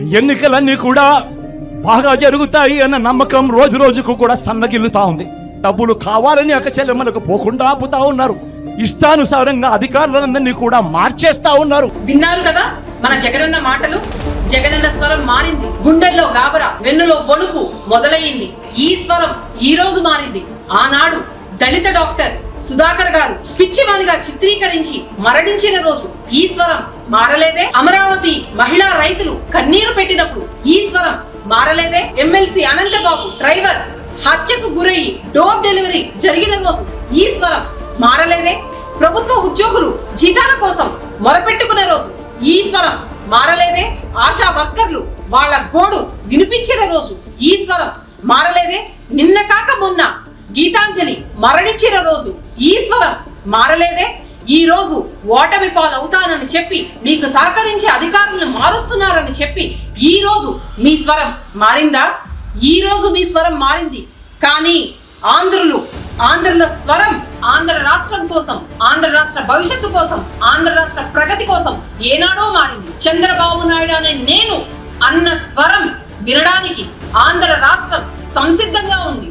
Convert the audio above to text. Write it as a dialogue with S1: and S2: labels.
S1: ఎన్నికలన్నీ కూడా బాగా జరుగుతాయి అన్న నమ్మకం రోజు రోజుకు కూడా సన్నగిల్లుతా ఉంది. డబ్బులు కావాలని అకచెల్లెమ్మలకు పోకుండా ఆపుతా ఉన్నారు. ఇష్టానుసారంగా అధికారులందరినీ కూడా మార్చేస్తా ఉన్నారు.
S2: విన్నారు కదా మన జగనన్న మాటలు? జగనన్న స్వరం మారింది. గుండెల్లో గాబరా వెన్నులో బొణుకు మొదలయ్యింది. ఈ స్వరం ఈ రోజు మారింది. ఆనాడు దళిత డాక్టర్ సుధాకర్ గారు పిచ్చివానిగా చిత్రీకరించి మరణించిన రోజు ఈ స్వరం మారలేదే? అమరావతి మహిళా రైతులు కన్నీరు పెట్టినప్పుడు ఈ స్వరం మారలేదే? ఎమ్మెల్సీ అనంతబాబు డ్రైవర్ హత్యకు గురయ్యి డోర్ డెలివరీ జరిగిన రోజు ఈ స్వరం మారలేదే? ప్రభుత్వ ఉద్యోగులు జీతాల కోసం మొరపెట్టుకునే రోజు ఈ స్వరం మారలేదే? ఆశా వర్కర్లు వాళ్ళ గోడు వినిపించిన రోజు ఈ స్వరం మారలేదే? నిన్న కాక మొన్న గీతాంజలి మరణించిన రోజు ఈ స్వరం మారలేదే? ఈ రోజు ఓటమి పాలవుతానని చెప్పి మీకు సహకరించే అధికారులను మారుస్తున్నారని చెప్పి ఈ రోజు మీ స్వరం మారిందా? ఈ రోజు మీ స్వరం మారింది. కానీ ఆంధ్రులు ఆంధ్రుల స్వరం ఆంధ్ర రాష్ట్రం కోసం ఆంధ్ర రాష్ట్ర భవిష్యత్తు కోసం ఆంధ్ర రాష్ట్ర ప్రగతి కోసం ఏనాడో మారింది. చంద్రబాబు నాయుడు అనే నేను అన్న స్వరం వినడానికి ఆంధ్ర రాష్ట్రం సంసిద్ధంగా ఉంది.